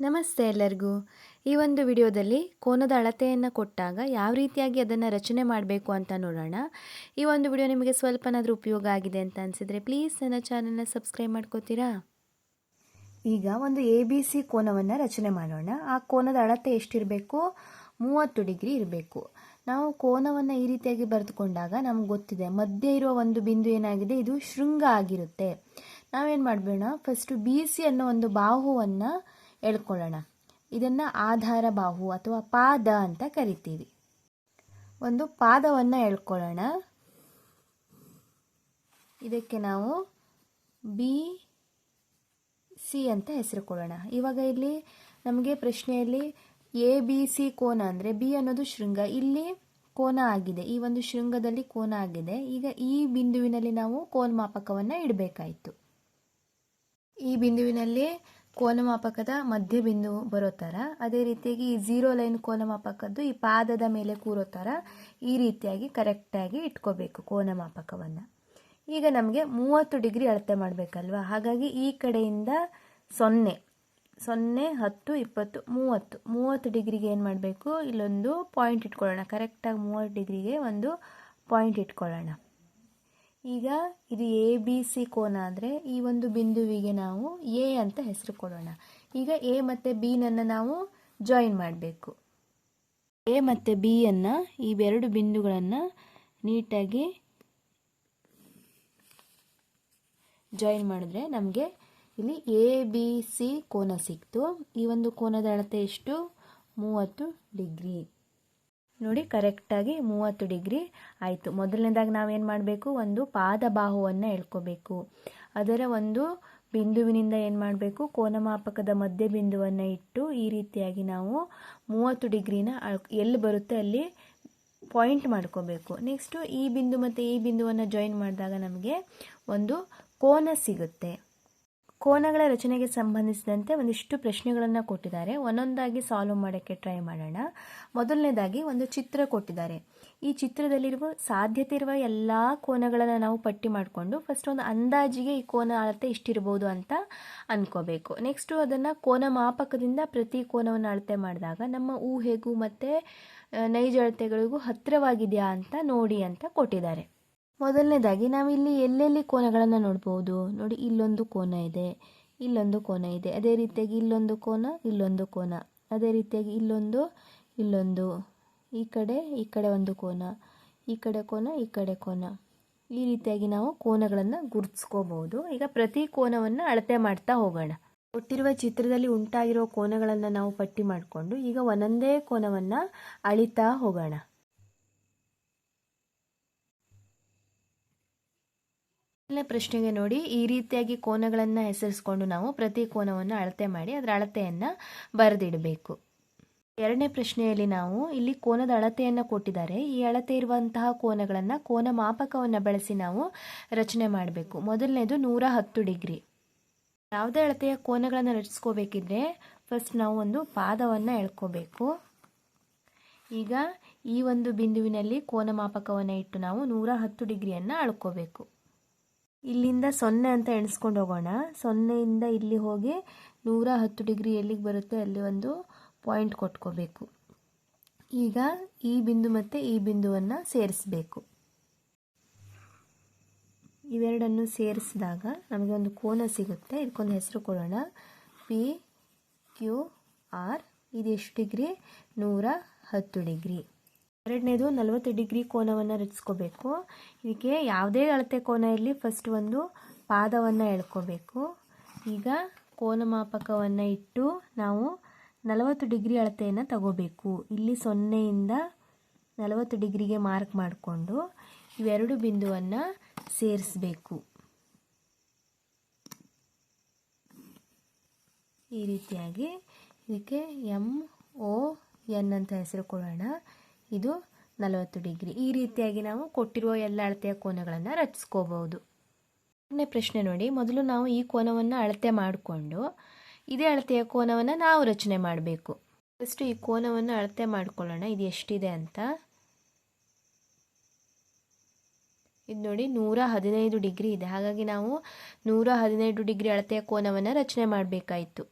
ನಮಸ್ತೆ ಎಲ್ಲರಿಗೂ. ಈ ಒಂದು ವಿಡಿಯೋದಲ್ಲಿ ಕೋನದ ಅಳತೆಯನ್ನು ಕೊಟ್ಟಾಗ ಯಾವ ರೀತಿಯಾಗಿ ಅದನ್ನು ರಚನೆ ಮಾಡಬೇಕು ಅಂತ ನೋಡೋಣ. ಈ ಒಂದು ವಿಡಿಯೋ ನಿಮಗೆ ಸ್ವಲ್ಪನಾದರೂ ಉಪಯೋಗ ಆಗಿದೆ ಅಂತ ಅನಿಸಿದರೆ ಪ್ಲೀಸ್ ನನ್ನ ಚಾನಲ್ನ ಸಬ್ಸ್ಕ್ರೈಬ್ ಮಾಡ್ಕೋತೀರಾ? ಈಗ ಒಂದು ಎ ಬಿ ಸಿ ಕೋನವನ್ನು ರಚನೆ ಮಾಡೋಣ. ಆ ಕೋನದ ಅಳತೆ ಎಷ್ಟಿರಬೇಕು? ಮೂವತ್ತು ಡಿಗ್ರಿ ಇರಬೇಕು. ನಾವು ಕೋನವನ್ನು ಈ ರೀತಿಯಾಗಿ ಬರೆದುಕೊಂಡಾಗ ನಮ್ಗೆ ಗೊತ್ತಿದೆ, ಮಧ್ಯೆ ಇರುವ ಒಂದು ಬಿಂದು ಏನಾಗಿದೆ? ಇದು ಶೃಂಗ ಆಗಿರುತ್ತೆ. ನಾವೇನು ಮಾಡಬೇಡ ಫಸ್ಟು ಬಿ ಸಿ ಅನ್ನೋ ಒಂದು ಬಾಹುವನ್ನು ಎಳ್ಕೊಳ್ಳೋಣ ಇದನ್ನು ಆಧಾರ ಬಾಹು ಅಥವಾ ಪಾದ ಅಂತ ಕರಿತೀವಿ. ಒಂದು ಪಾದವನ್ನು ಎಳ್ಕೊಳ್ಳೋಣ ಇದಕ್ಕೆ ನಾವು ಬಿ ಸಿ ಅಂತ ಹೆಸರು ಕೊಡೋಣ ಇವಾಗ ಇಲ್ಲಿ ನಮಗೆ ಪ್ರಶ್ನೆಯಲ್ಲಿ ಎ ಬಿ ಸಿ ಕೋನ ಅಂದರೆ ಬಿ ಅನ್ನೋದು ಶೃಂಗ. ಇಲ್ಲಿ ಕೋನ ಆಗಿದೆ. ಈ ಒಂದು ಶೃಂಗದಲ್ಲಿ ಕೋನ ಆಗಿದೆ. ಈಗ ಈ ಬಿಂದುವಿನಲ್ಲಿ ನಾವು ಕೋನ ಮಾಪಕವನ್ನು ಇಡಬೇಕಾಯಿತು. ಈ ಬಿಂದುವಿನಲ್ಲಿ ಕೋನಮಾಪಕದ ಮಧ್ಯ ಬಿಂದು ಬರೋ ಥರ ಅದೇ ರೀತಿಯಾಗಿ ಈ ಝೀರೋ ಲೈನ್ ಕೋನಮಾಪಕದ್ದು ಈ ಪಾದದ ಮೇಲೆ ಕೂರೋ ಥರ ಈ ರೀತಿಯಾಗಿ ಕರೆಕ್ಟಾಗಿ ಇಟ್ಕೋಬೇಕು ಕೋನಮಾಪಕವನ್ನು. ಈಗ ನಮಗೆ ಮೂವತ್ತು ಡಿಗ್ರಿ ಅಳತೆ ಮಾಡಬೇಕಲ್ವಾ? ಹಾಗಾಗಿ ಈ ಕಡೆಯಿಂದ ಸೊನ್ನೆ ಸೊನ್ನೆ, ಹತ್ತು, ಇಪ್ಪತ್ತು, ಮೂವತ್ತು. ಮೂವತ್ತು ಡಿಗ್ರಿಗೆ ಏನು ಮಾಡಬೇಕು? ಇಲ್ಲೊಂದು ಪಾಯಿಂಟ್ ಇಟ್ಕೊಳ್ಳೋಣ. ಕರೆಕ್ಟಾಗಿ ಮೂವತ್ತು ಡಿಗ್ರಿಗೆ ಒಂದು ಪಾಯಿಂಟ್ ಇಟ್ಕೊಳ್ಳೋಣ. ಈಗ ಇದು ಎ ಬಿ ಸಿ ಕೋನ ಅಂದರೆ ಈ ಒಂದು ಬಿಂದುವಿಗೆ ನಾವು ಎ ಅಂತ ಹೆಸರು ಕೊಡೋಣ. ಈಗ ಎ ಮತ್ತು ಬಿನನ್ನು ನಾವು ಜಾಯಿನ್ ಮಾಡಬೇಕು. ಎ ಮತ್ತು ಬಿಯನ್ನು ಇವೆರಡು ಬಿಂದುಗಳನ್ನು ನೀಟಾಗಿ ಜಾಯಿನ್ ಮಾಡಿದ್ರೆ ನಮಗೆ ಇಲ್ಲಿ ಎ ಬಿ ಸಿ ಕೋನ ಸಿಕ್ತು. ಈ ಒಂದು ಕೋನದ ಅಳತೆ ಎಷ್ಟು? ಮೂವತ್ತು ಡಿಗ್ರಿ. ನೋಡಿ, ಕರೆಕ್ಟಾಗಿ ಮೂವತ್ತು ಡಿಗ್ರಿ ಆಯಿತು. ಮೊದಲನೇದಾಗಿ ನಾವೇನು ಮಾಡಬೇಕು? ಒಂದು ಪಾದ ಬಾಹುವನ್ನು ಎಳ್ಕೋಬೇಕು. ಅದರ ಒಂದು ಬಿಂದುವಿನಿಂದ ಏನು ಮಾಡಬೇಕು? ಕೋನಮಾಪಕದ ಮಧ್ಯ ಬಿಂದುವನ್ನು ಇಟ್ಟು ಈ ರೀತಿಯಾಗಿ ನಾವು ಮೂವತ್ತು ಡಿಗ್ರಿನ ಎಲ್ಲಿ ಬರುತ್ತೆ ಅಲ್ಲಿ ಪಾಯಿಂಟ್ ಮಾಡ್ಕೋಬೇಕು. ನೆಕ್ಸ್ಟು ಈ ಬಿಂದು ಮತ್ತು ಈ ಬಿಂದುವನ್ನು ಜಾಯಿನ್ ಮಾಡಿದಾಗ ನಮಗೆ ಒಂದು ಕೋನ ಸಿಗುತ್ತೆ. ಕೋನಗಳ ರಚನೆಗೆ ಸಂಬಂಧಿಸಿದಂತೆ ಒಂದಿಷ್ಟು ಪ್ರಶ್ನೆಗಳನ್ನು ಕೊಟ್ಟಿದ್ದಾರೆ. ಒಂದೊಂದಾಗಿ ಸಾಲ್ವ್ ಮಾಡೋಕ್ಕೆ ಟ್ರೈ ಮಾಡೋಣ. ಮೊದಲನೇದಾಗಿ ಒಂದು ಚಿತ್ರ ಕೊಟ್ಟಿದ್ದಾರೆ. ಈ ಚಿತ್ರದಲ್ಲಿರುವ ಸಾಧ್ಯತೆ ಇರುವ ಎಲ್ಲ ಕೋನಗಳನ್ನು ನಾವು ಪಟ್ಟಿ ಮಾಡಿಕೊಂಡು ಫಸ್ಟ್ ಒಂದು ಅಂದಾಜಿಗೆ ಈ ಕೋನ ಅಳತೆ ಇಷ್ಟಿರ್ಬೋದು ಅಂತ ಅಂದ್ಕೋಬೇಕು ನೆಕ್ಸ್ಟು ಅದನ್ನು ಕೋನ ಮಾಪಕದಿಂದ ಪ್ರತಿ ಕೋನವನ್ನು ಅಳತೆ ಮಾಡಿದಾಗ ನಮ್ಮ ಊಹೆಗೂ ಮತ್ತು ನೈಜ ಅಳತೆಗಳಿಗೂ ಹತ್ತಿರವಾಗಿದೆಯಾ ಅಂತ ನೋಡಿ ಅಂತ ಕೊಟ್ಟಿದ್ದಾರೆ. ಮೊದಲನೇದಾಗಿ ನಾವು ಇಲ್ಲಿ ಎಲ್ಲೆಲ್ಲಿ ಕೋನಗಳನ್ನು ನೋಡ್ಬೋದು? ನೋಡಿ, ಇಲ್ಲೊಂದು ಕೋನ ಇದೆ, ಇಲ್ಲೊಂದು ಕೋನ ಇದೆ. ಅದೇ ರೀತಿಯಾಗಿ ಇಲ್ಲೊಂದು ಕೋನ ಇಲ್ಲೊಂದು ಕೋನ. ಅದೇ ರೀತಿಯಾಗಿ ಇಲ್ಲೊಂದು ಇಲ್ಲೊಂದು. ಈ ಕಡೆ ಈ ಕಡೆ ಒಂದು ಕೋನ. ಈ ಕಡೆ ಕೋನ, ಈ ಕಡೆ ಕೋನ. ಈ ರೀತಿಯಾಗಿ ನಾವು ಕೋನಗಳನ್ನು ಗುರುತಿಸ್ಕೋಬಹುದು. ಈಗ ಪ್ರತಿ ಕೋನವನ್ನು ಅಳತೆ ಮಾಡ್ತಾ ಹೋಗೋಣ. ಕೊಟ್ಟಿರುವ ಚಿತ್ರದಲ್ಲಿ ಉಂಟಾಗಿರೋ ಕೋನಗಳನ್ನು ನಾವು ಪಟ್ಟಿ ಮಾಡಿಕೊಂಡು ಈಗ ಒಂದೊಂದೇ ಕೋನವನ್ನು ಅಳಿತಾ ಹೋಗೋಣ. ಮೊದಲನೇ ಪ್ರಶ್ನೆಗೆ ನೋಡಿ, ಈ ರೀತಿಯಾಗಿ ಕೋನಗಳನ್ನು ಹೆಸರಿಸ್ಕೊಂಡು ನಾವು ಪ್ರತಿ ಕೋನವನ್ನು ಅಳತೆ ಮಾಡಿ ಅದರ ಅಳತೆಯನ್ನು ಬರೆದಿಡಬೇಕು. ಎರಡನೇ ಪ್ರಶ್ನೆಯಲ್ಲಿ ನಾವು ಇಲ್ಲಿ ಕೋನದ ಅಳತೆಯನ್ನು ಕೊಟ್ಟಿದ್ದಾರೆ. ಈ ಅಳತೆ ಇರುವಂತಹ ಕೋನಗಳನ್ನು ಕೋನ ಮಾಪಕವನ್ನು ಬಳಸಿ ನಾವು ರಚನೆ ಮಾಡಬೇಕು. ಮೊದಲನೇದು ನೂರ ಹತ್ತು ಡಿಗ್ರಿ. ಯಾವುದೇ ಅಳತೆಯ ಕೋನಗಳನ್ನು ರಚಿಸ್ಕೋಬೇಕಿದ್ರೆ ಫಸ್ಟ್ ನಾವು ಒಂದು ಪಾದವನ್ನು ಎಳ್ಕೋಬೇಕು. ಈಗ ಈ ಒಂದು ಬಿಂದುವಿನಲ್ಲಿ ಕೋನ ಮಾಪಕವನ್ನು ಇಟ್ಟು ನಾವು ನೂರ ಹತ್ತು ಡಿಗ್ರಿಯನ್ನು ಅಳ್ಕೋಬೇಕು. ಇಲ್ಲಿಂದ ಸೊನ್ನೆ ಅಂತ ಎಣಿಸ್ಕೊಂಡು ಹೋಗೋಣ. ಸೊನ್ನೆಯಿಂದ ಇಲ್ಲಿ ಹೋಗಿ ನೂರ ಹತ್ತು ಡಿಗ್ರಿ ಎಲ್ಲಿಗೆ ಬರುತ್ತೆ ಅಲ್ಲಿ ಒಂದು ಪಾಯಿಂಟ್ ಕೊಟ್ಕೋಬೇಕು. ಈಗ ಈ ಬಿಂದು ಮತ್ತು ಈ ಬಿಂದುವನ್ನು ಸೇರಿಸಬೇಕು. ಇವೆರಡನ್ನು ಸೇರಿಸಿದಾಗ ನಮಗೆ ಒಂದು ಕೋನ ಸಿಗುತ್ತೆ. ಇದಕ್ಕೊಂದು ಹೆಸರು ಕೊಡೋಣ. ಪಿ ಕ್ಯೂ ಆರ್ ಇದು ಎಷ್ಟು ಡಿಗ್ರಿ, ನೂರ ಹತ್ತು ಡಿಗ್ರಿ. ಎರಡನೇದು ನಲವತ್ತು ಡಿಗ್ರಿ ಕೋನವನ್ನು ರಚಿಸ್ಕೋಬೇಕು. ಇದಕ್ಕೆ ಯಾವುದೇ ಅಳತೆ ಕೋನ ಇರಲಿ ಫಸ್ಟ್ ಒಂದು ಪಾದವನ್ನು ಎಳ್ಕೋಬೇಕು. ಈಗ ಕೋನ ಮಾಪಕವನ್ನು ಇಟ್ಟು ನಾವು ನಲವತ್ತು ಡಿಗ್ರಿ ಅಳತೆಯನ್ನು ತಗೋಬೇಕು. ಇಲ್ಲಿ ಸೊನ್ನೆಯಿಂದ ನಲವತ್ತು ಡಿಗ್ರಿಗೆ ಮಾರ್ಕ್ ಮಾಡಿಕೊಂಡು ಇವೆರಡು ಬಿಂದುವನ್ನು ಸೇರಿಸಬೇಕು. ಈ ರೀತಿಯಾಗಿ ಇದಕ್ಕೆ ಎಂ ಓ ಎನ್ ಅಂತ ಹೆಸರು ಕೊಡೋಣ ಇದು ನಲವತ್ತು ಡಿಗ್ರಿ. ಈ ರೀತಿಯಾಗಿ ನಾವು ಕೊಟ್ಟಿರುವ ಎಲ್ಲ ಅಳತೆಯ ಕೋನಗಳನ್ನು ರಚಿಸ್ಕೋಬಹುದು. ಎರಡನೇ ಪ್ರಶ್ನೆ ನೋಡಿ. ಮೊದಲು ನಾವು ಈ ಕೋನವನ್ನು ಅಳತೆ ಮಾಡಿಕೊಂಡು, ಇದೇ ಅಳತೆಯ ಕೋನವನ್ನು ನಾವು ರಚನೆ ಮಾಡಬೇಕು. ಫಸ್ಟು ಈ ಕೋನವನ್ನು ಅಳತೆ ಮಾಡಿಕೊಳ್ಳೋಣ. ಇದು ಎಷ್ಟಿದೆ ಅಂತ. ಇದು ನೋಡಿ, ನೂರ ಹದಿನೈದು ಡಿಗ್ರಿ ಇದೆ. ಹಾಗಾಗಿ ನಾವು ನೂರ ಹದಿನೈದು ಡಿಗ್ರಿ ಅಳತೆಯ ಕೋನವನ್ನು ರಚನೆ ಮಾಡಬೇಕಾಯಿತು.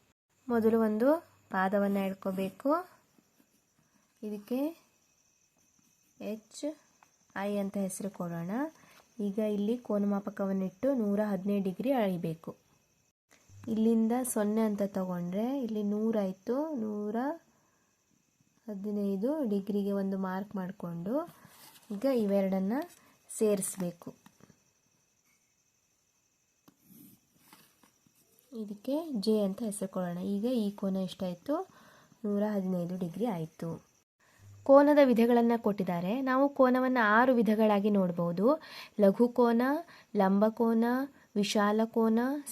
ಮೊದಲು ಒಂದು ಪಾದವನ್ನು ಎಳ್ಕೋಬೇಕು. ಇದಕ್ಕೆ ಎಚ್ ಐ ಅಂತ ಹೆಸರು ಕೊಡೋಣ. ಈಗ ಇಲ್ಲಿ ಕೋನಮಾಪಕವನ್ನಿಟ್ಟು ನೂರ ಹದಿನೈದು ಡಿಗ್ರಿ ಅಳಿಬೇಕು. ಇಲ್ಲಿಂದ ಸೊನ್ನೆ ಅಂತ ತಗೊಂಡ್ರೆ ಇಲ್ಲಿ ನೂರಾಯಿತು ನೂರ ಹದಿನೈದು ಡಿಗ್ರಿಗೆ ಒಂದು ಮಾರ್ಕ್ ಮಾಡಿಕೊಂಡು ಈಗ ಇವೆರಡನ್ನು ಸೇರಿಸ್ಬೇಕು. ಇದಕ್ಕೆ ಜೆ ಅಂತ ಹೆಸರು ಕೊಡೋಣ. ಈಗ ಈ ಕೋನ ಎಷ್ಟಾಯಿತು? ನೂರ ಹದಿನೈದು ಡಿಗ್ರಿ ಆಯಿತು. ಕೋನದ ವಿಧಗಳನ್ನು ಕೊಟ್ಟಿದ್ದಾರೆ. ನಾವು ಕೋನವನ್ನು ಆರು ವಿಧಗಳಾಗಿ ನೋಡ್ಬೋದು. ಲಘು ಕೋನ ಲಂಬಕೋನ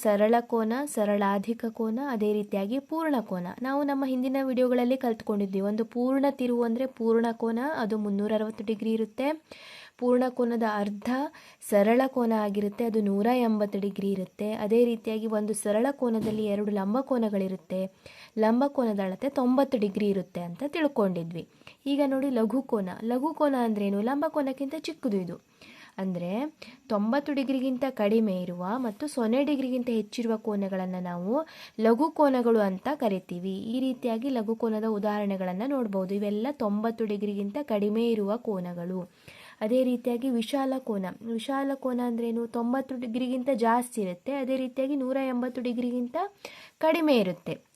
ಸರಳ ಕೋನ ಸರಳಾಧಿಕ ಕೋನ ಅದೇ ರೀತಿಯಾಗಿ ಪೂರ್ಣ ಕೋನ ನಾವು ನಮ್ಮ ಹಿಂದಿನ ವಿಡಿಯೋಗಳಲ್ಲಿ ಕಲ್ತ್ಕೊಂಡಿದ್ವಿ. ಒಂದು ಪೂರ್ಣ ತಿರುವು ಅಂದರೆ ಪೂರ್ಣ ಕೋನ ಅದು ಮುನ್ನೂರ ಅರವತ್ತು ಡಿಗ್ರಿ ಇರುತ್ತೆ. ಪೂರ್ಣ ಕೋನದ ಅರ್ಧ ಸರಳ ಕೋನ ಆಗಿರುತ್ತೆ, ಅದು ನೂರ ಎಂಬತ್ತು ಡಿಗ್ರಿ ಇರುತ್ತೆ. ಅದೇ ರೀತಿಯಾಗಿ ಒಂದು ಸರಳ ಕೋನದಲ್ಲಿ ಎರಡು ಲಂಬ ಕೋನಗಳಿರುತ್ತೆ. ಲಂಬ ಕೋನದ ಅಳತೆ ತೊಂಬತ್ತು ಡಿಗ್ರಿ ಇರುತ್ತೆ ಅಂತ ತಿಳ್ಕೊಂಡಿದ್ವಿ. ಈಗ ನೋಡಿ ಲಘು ಕೋನ. ಲಘು ಕೋನ ಅಂದ್ರೇನು? ಲಂಬ ಕೋನಕ್ಕಿಂತ ಚಿಕ್ಕದು ಇದು. ಅಂದರೆ ತೊಂಬತ್ತು ಡಿಗ್ರಿಗಿಂತ ಕಡಿಮೆ ಇರುವ ಮತ್ತು ಸೊನ್ನೆ ಡಿಗ್ರಿಗಿಂತ ಹೆಚ್ಚಿರುವ ಕೋನಗಳನ್ನು ನಾವು ಲಘು ಕೋನಗಳು ಅಂತ ಕರಿತೀವಿ. ಈ ರೀತಿಯಾಗಿ ಲಘು ಕೋನದ ಉದಾಹರಣೆಗಳನ್ನು ನೋಡ್ಬೋದು. ಇವೆಲ್ಲ ತೊಂಬತ್ತು ಡಿಗ್ರಿಗಿಂತ ಕಡಿಮೆ ಇರುವ ಕೋನಗಳು. ಅದೇ ರೀತಿಯಾಗಿ ವಿಶಾಲ ಕೋನ. ವಿಶಾಲ ಕೋನ ಅಂದ್ರೇನು? ತೊಂಬತ್ತು ಡಿಗ್ರಿಗಿಂತ ಜಾಸ್ತಿ ಇರುತ್ತೆ. ಅದೇ ರೀತಿಯಾಗಿ ನೂರ ಎಂಬತ್ತು ಡಿಗ್ರಿಗಿಂತ ಕಡಿಮೆ ಇರುತ್ತೆ.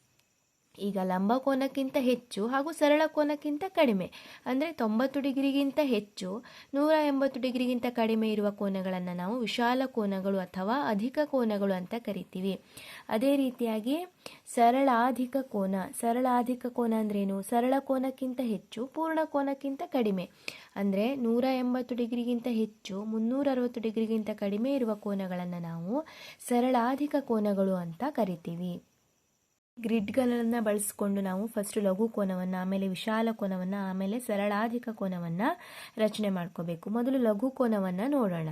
ಈಗ ಲಂಬ ಕೋನಕ್ಕಿಂತ ಹೆಚ್ಚು ಹಾಗೂ ಸರಳ ಕೋನಕ್ಕಿಂತ ಕಡಿಮೆ. ಅಂದರೆ ತೊಂಬತ್ತು ಡಿಗ್ರಿಗಿಂತ ಹೆಚ್ಚು, ನೂರ ಎಂಬತ್ತು ಡಿಗ್ರಿಗಿಂತ ಕಡಿಮೆ ಇರುವ ಕೋನಗಳನ್ನು ನಾವು ವಿಶಾಲ ಕೋನಗಳು ಅಥವಾ ಅಧಿಕ ಕೋನಗಳು ಅಂತ ಕರಿತೀವಿ. ಅದೇ ರೀತಿಯಾಗಿ ಸರಳಾಧಿಕ ಕೋನ ಸರಳಾಧಿಕ ಕೋನ ಅಂದ್ರೇನು? ಸರಳ ಕೋನಕ್ಕಿಂತ ಹೆಚ್ಚು, ಪೂರ್ಣ ಕೋನಕ್ಕಿಂತ ಕಡಿಮೆ. ಅಂದರೆ ನೂರ ಎಂಬತ್ತು ಡಿಗ್ರಿಗಿಂತ ಹೆಚ್ಚು, ಮುನ್ನೂರ ಅರವತ್ತು ಡಿಗ್ರಿಗಿಂತ ಕಡಿಮೆ ಇರುವ ಕೋನಗಳನ್ನು ನಾವು ಸರಳಾಧಿಕ ಕೋನಗಳು ಅಂತ ಕರಿತೀವಿ. ಗ್ರಿಡ್ಗಳನ್ನು ಬಳಸಿಕೊಂಡು ನಾವು ಫಸ್ಟ್ ಲಘು ಕೋನವನ್ನು, ಆಮೇಲೆ ವಿಶಾಲ ಕೋನವನ್ನು, ಆಮೇಲೆ ಸರಳಾಧಿಕ ಕೋನವನ್ನು ರಚನೆ ಮಾಡ್ಕೋಬೇಕು. ಮೊದಲು ಲಘು ಕೋನವನ್ನು ನೋಡೋಣ.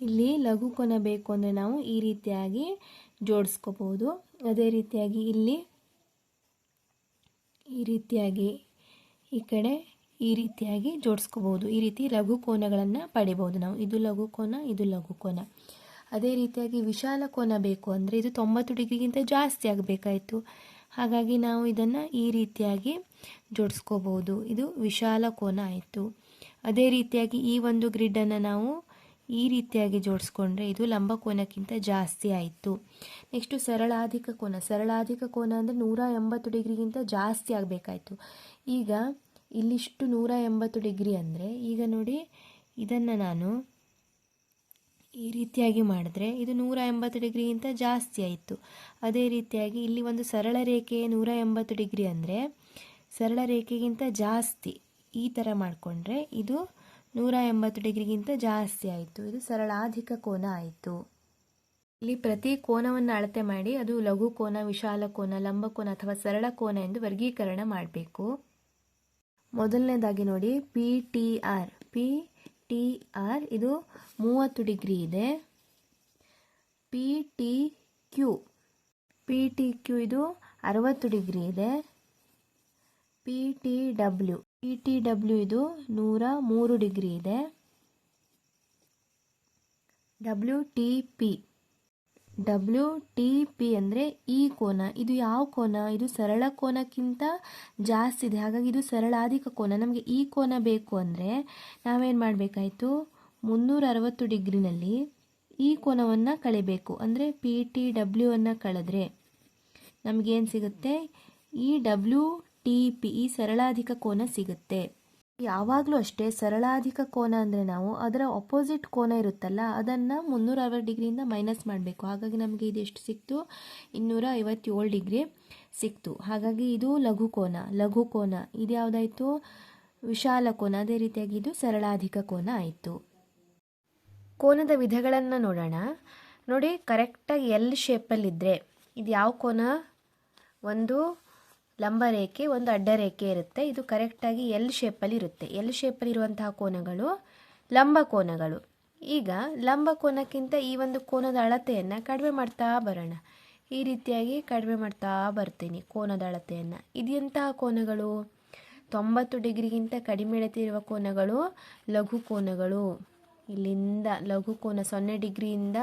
ಇಲ್ಲಿ ಲಘು ಕೋನ ಬೇಕು ಅಂದರೆ ನಾವು ಈ ರೀತಿಯಾಗಿ ಜೋಡಿಸ್ಕೋಬೋದು ಅದೇ ರೀತಿಯಾಗಿ ಇಲ್ಲಿ ಈ ರೀತಿಯಾಗಿ ಈ ಕಡೆ ಈ ರೀತಿಯಾಗಿ ಜೋಡಿಸ್ಕೋಬೋದು ಈ ರೀತಿ ಲಘು ಕೋನಗಳನ್ನು ಪಡಿಬೋದು ನಾವು. ಇದು ಲಘು ಕೋನ, ಇದು ಲಘು ಕೋನ. ಅದೇ ರೀತಿಯಾಗಿ ವಿಶಾಲ ಕೋನ ಬೇಕು ಅಂದರೆ ಇದು ತೊಂಬತ್ತು ಡಿಗ್ರಿಗಿಂತ ಜಾಸ್ತಿ ಆಗಬೇಕಾಯಿತು. ಹಾಗಾಗಿ ನಾವು ಇದನ್ನು ಈ ರೀತಿಯಾಗಿ ಜೋಡಿಸ್ಕೋಬೋದು ಇದು ವಿಶಾಲ ಕೋನ ಆಯಿತು. ಅದೇ ರೀತಿಯಾಗಿ ಈ ಒಂದು ಗ್ರಿಡ್ಡನ್ನು ನಾವು ಈ ರೀತಿಯಾಗಿ ಜೋಡಿಸ್ಕೊಂಡ್ರೆ ಇದು ಲಂಬ ಕೋನಕ್ಕಿಂತ ಜಾಸ್ತಿ ಆಯಿತು. ನೆಕ್ಸ್ಟು ಸರಳಾಧಿಕ ಕೋನ. ಸರಳಾಧಿಕ ಕೋನ ಅಂದರೆ ನೂರ ಎಂಬತ್ತು ಡಿಗ್ರಿಗಿಂತ ಜಾಸ್ತಿ ಆಗಬೇಕಾಯಿತು. ಈಗ ಇಲ್ಲಿಷ್ಟು ನೂರ ಎಂಬತ್ತು ಡಿಗ್ರಿ ಅಂದರೆ ಈಗ ನೋಡಿ ಇದನ್ನು ನಾನು ಈ ರೀತಿಯಾಗಿ ಮಾಡಿದ್ರೆ ಇದು ನೂರ ಎಂಬತ್ತು ಡಿಗ್ರಿಗಿಂತ ಜಾಸ್ತಿ ಆಯಿತು. ಅದೇ ರೀತಿಯಾಗಿ ಇಲ್ಲಿ ಒಂದು ಸರಳ ರೇಖೆ ನೂರ ಎಂಬತ್ತು ಡಿಗ್ರಿ ಅಂದರೆ ಸರಳ ರೇಖೆಗಿಂತ ಜಾಸ್ತಿ ಈ ಥರ ಮಾಡಿಕೊಂಡ್ರೆ ಇದು ನೂರ ಎಂಬತ್ತು ಡಿಗ್ರಿಗಿಂತ ಜಾಸ್ತಿ ಆಯಿತು. ಇದು ಸರಳಾಧಿಕ ಕೋನ ಆಯಿತು. ಇಲ್ಲಿ ಪ್ರತಿ ಕೋನವನ್ನು ಅಳತೆ ಮಾಡಿ ಅದು ಲಘು ಕೋನ, ವಿಶಾಲ ಕೋನ, ಲಂಬ ಕೋನ ಅಥವಾ ಸರಳ ಕೋನ ಎಂದು ವರ್ಗೀಕರಣ ಮಾಡಬೇಕು. ಮೊದಲನೇದಾಗಿ ನೋಡಿ P T R P T R ಇದು ಮೂವತ್ತು ಡಿಗ್ರಿ ಇದೆ. P T Q P T Q ಇದು ಅರವತ್ತು ಡಿಗ್ರಿ ಇದೆ. P T W P T W ಇದು ನೂರ ಮೂರು ಡಿಗ್ರಿ ಇದೆ. W T P W T P ಅಂದರೆ ಈ ಕೋನ. ಇದು ಯಾವ ಕೋನ? ಇದು ಸರಳ ಕೋನಕ್ಕಿಂತ ಜಾಸ್ತಿ ಇದೆ. ಹಾಗಾಗಿ ಇದು ಸರಳಾಧಿಕ ಕೋನ. ನಮಗೆ ಈ ಕೋನ ಬೇಕು ಅಂದರೆ ನಾವೇನು ಮಾಡಬೇಕಾಯಿತು? ಮುನ್ನೂರ ಅರವತ್ತು ಡಿಗ್ರಿನಲ್ಲಿ ಈ ಕೋನವನ್ನು ಕಳಿಬೇಕು. ಅಂದರೆ ಪಿ ಟಿ ಡಬ್ಲ್ಯೂ ಅನ್ನು ಕಳೆದ್ರೆ ನಮಗೇನು ಸಿಗುತ್ತೆ? ಈ ಡಬ್ಲ್ಯೂ ಟಿ ಪಿ ಈ ಸರಳಾಧಿಕ ಕೋನ ಸಿಗುತ್ತೆ. ಯಾವಾಗಲೂ ಅಷ್ಟೇ ಸರಳಾಧಿಕ ಕೋನ ಅಂದರೆ ನಾವು ಅದರ ಅಪೋಸಿಟ್ ಕೋನ ಇರುತ್ತಲ್ಲ, ಅದನ್ನು ಮುನ್ನೂರ ಅರವತ್ತು ಡಿಗ್ರಿಯಿಂದ ಮೈನಸ್ ಮಾಡಬೇಕು. ಹಾಗಾಗಿ ನಮಗೆ ಇದು ಎಷ್ಟು ಸಿಕ್ತು? ಇನ್ನೂರ ಐವತ್ತೇಳು ಡಿಗ್ರಿ ಸಿಕ್ತು. ಹಾಗಾಗಿ ಇದು ಲಘು ಕೋನ ಲಘು ಕೋನ. ಇದು ಯಾವುದಾಯಿತು? ವಿಶಾಲ ಕೋನ. ಅದೇ ರೀತಿಯಾಗಿ ಇದು ಸರಳಾಧಿಕ ಕೋನ ಆಯಿತು. ಕೋನದ ವಿಧಗಳನ್ನು ನೋಡೋಣ. ನೋಡಿ ಕರೆಕ್ಟಾಗಿ ಎಲ್ ಶೇಪಲ್ಲಿದ್ದರೆ ಇದು ಯಾವ ಕೋನ? ಒಂದು ಲಂಬ ರೇಖೆ ಒಂದು ಅಡ್ಡ ರೇಖೆ ಇರುತ್ತೆ. ಇದು ಕರೆಕ್ಟಾಗಿ ಎಲ್ ಶೇಪಲ್ಲಿ ಇರುತ್ತೆ. ಎಲ್ ಶೇಪಲ್ಲಿ ಇರುವಂತಹ ಕೋನಗಳು ಲಂಬ ಕೋನಗಳು. ಈಗ ಲಂಬ ಕೋನಕ್ಕಿಂತ ಈ ಒಂದು ಕೋನದ ಅಳತೆಯನ್ನು ಕಡಿಮೆ ಮಾಡ್ತಾ ಬರೋಣ. ಈ ರೀತಿಯಾಗಿ ಕಡಿಮೆ ಮಾಡ್ತಾ ಬರ್ತೀನಿ ಕೋನದ ಅಳತೆಯನ್ನು. ಇದೆಂತಹ ಕೋನಗಳು ತೊಂಬತ್ತು ಡಿಗ್ರಿಗಿಂತ ಕಡಿಮೆ ಎಳೆತಿರುವ ಕೋನಗಳು ಲಘು ಕೋನಗಳು. ಇಲ್ಲಿಂದ ಲಘು ಕೋನ ಸೊನ್ನೆ ಡಿಗ್ರಿಯಿಂದ